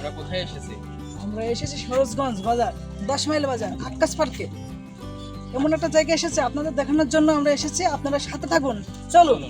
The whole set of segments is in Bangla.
আমরা কোথায় এসেছি? আমরা এসেছি সরোজগঞ্জ বাজার দশ মাইল বাজার আকাশ পার্কে। এমন একটা জায়গা এসেছে আপনাদের দেখানোর জন্য আমরা এসেছি আপনারা সাথে থাকুন। চলুন।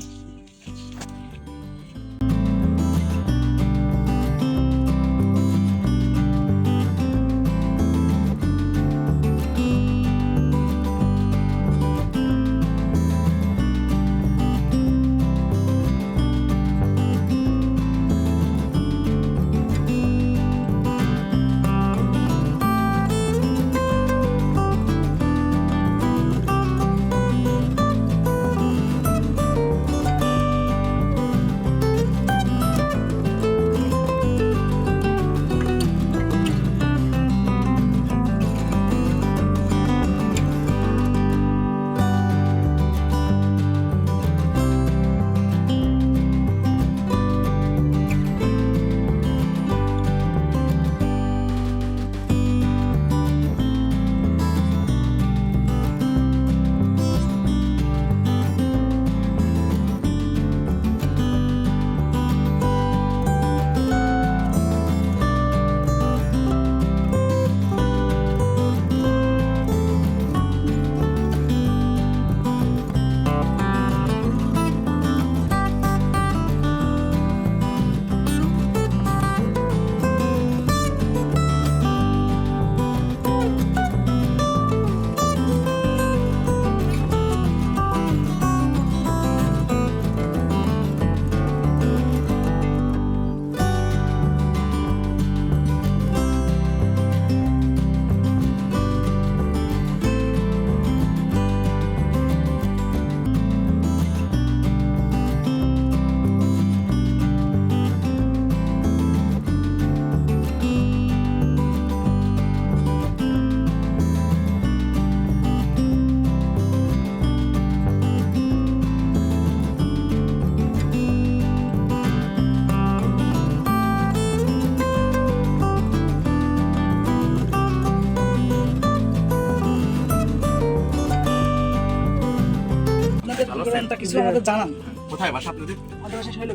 চলুন কিছু আমাদের জানান। কোথায় বাসা আপনাদের? আমাদের বাসা শৈল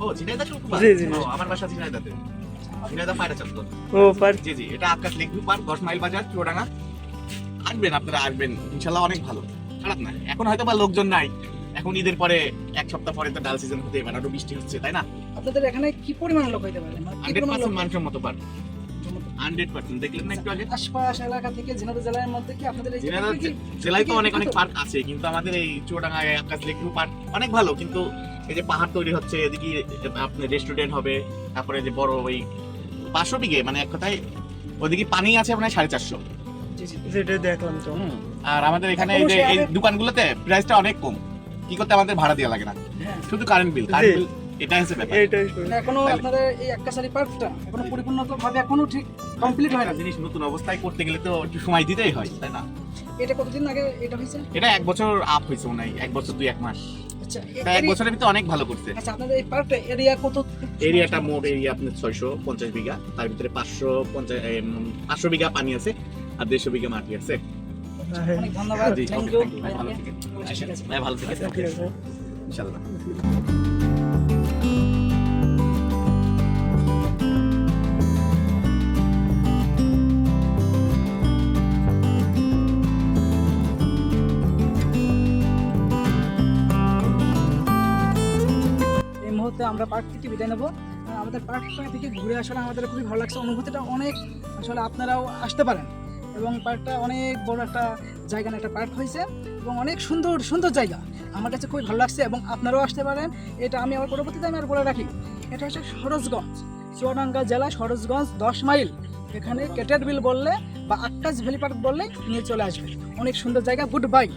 ও ঝিনাইদা চৌকুবা জি, জি, জি। আমার বাসা ঝিনাইদাতে। ঝিনাইদা পায়রা চত্বর ও পার জি জি এটা আকাশ লেকভিউ পার্ক দশ মাইল বাজার চুয়াডাঙ্গা। আসবেন আপনারা আসবেন। ইনশাল্লাহ অনেক ভালো। খারাপ না। এখন হয়তো বা লোকজন নাই। এখন ঈদের পরে এক সপ্তাহ পরে তো ডাল সিজন হতে এবার আরও বৃষ্টি হচ্ছে তাই না? আপনাদের এখানে কি পরিমাণ লোক হইতে পারে? মানে কি হান্ড্রেড পরিমাণ লোক? পার্সেন্ট মানুষের মতো পার্ক। Hundred percent. দেখলেন? না একটু আগে আশপাশ এলাকা থেকে ঝিনাইদহ জেলার মধ্যে কি আপনাদের জেলায় তো অনেক অনেক পার্ক আছে কিন্তু আমাদের এই আকাশ লেকভিউ পার্ক অনেক ভালো কিন্তু এই যে পাহাড় তৈরি হচ্ছে এদিকে আপনার রেস্টুরেন্ট হবে তারপরে যে বড় ওই পাঁচশো বিঘে মানে এক কথায় ওদিকে পানি আছে আপনার সাড়ে চারশো। জি, জি। যেটা দেখলাম তো। আর আমাদের এখানে এই যে এই দোকানগুলোতে প্রাইসটা অনেক কম কি করতে আমাদের ভাড়া দেওয়া লাগে না। হ্যাঁ। শুধু কারেন্ট বিল কারেন্ট বিল এটা হচ্ছে ব্যাপার। এখনও আপনাদের এই আকাশারি পার্কটা এখনও পরিপূর্ণত ভাবে এখনও ঠিক কমপ্লিট হয় না। জিনিস নতুন অবস্থায় করতে গেলে তো একটু সময় দিতেই হয় তাই না? এটা কতদিন আগে এটা হয়েছে? এটা এক বছর আপ হয়েছে মনে হয় এক বছর দুই এক মাস। আচ্ছা এক বছরের ভিতরে অনেক ভালো করছে। আচ্ছা আপনাদের এই পার্কটা এরিয়া কত? এরিয়াটা মোট এরিয়া আপনার ছয়শো পঞ্চাশ বিঘা তার ভিতরে পাঁচশো পঞ্চাশ পাঁচশো বিঘা পানি আছে আর দেড়শো বিঘা মাটি আছে। অনেক ধন্যবাদ। থ্যাংক ইউ ভাই, ভালো। ভালো থেকে ঠিক আমরা পার্ক থেকে বিদায় নেব। আমাদের পার্কটা থেকে ঘুরে আসলে আমাদের খুবই ভালো লাগছে। অনুভূতিটা অনেক আসলে আপনারাও আসতে পারেন। এবং পার্কটা অনেক বড় একটা জায়গা একটা পার্ক হয়েছে এবং অনেক সুন্দর সুন্দর জায়গা। আমার কাছে খুবই ভালো লাগছে এবং আপনারাও আসতে পারেন। এটা আমি আমার পরবর্তীতে আমি আর বলে রাখি। এটা হচ্ছে সরোজগঞ্জ, চুয়াডাঙ্গা জেলা সরোজগঞ্জ দশ মাইল। এখানে কেটের বিল বললে বা আকাশ ভ্যালি পার্ক বললে নিয়ে চলে আসবে। অনেক সুন্দর জায়গা গুড বাই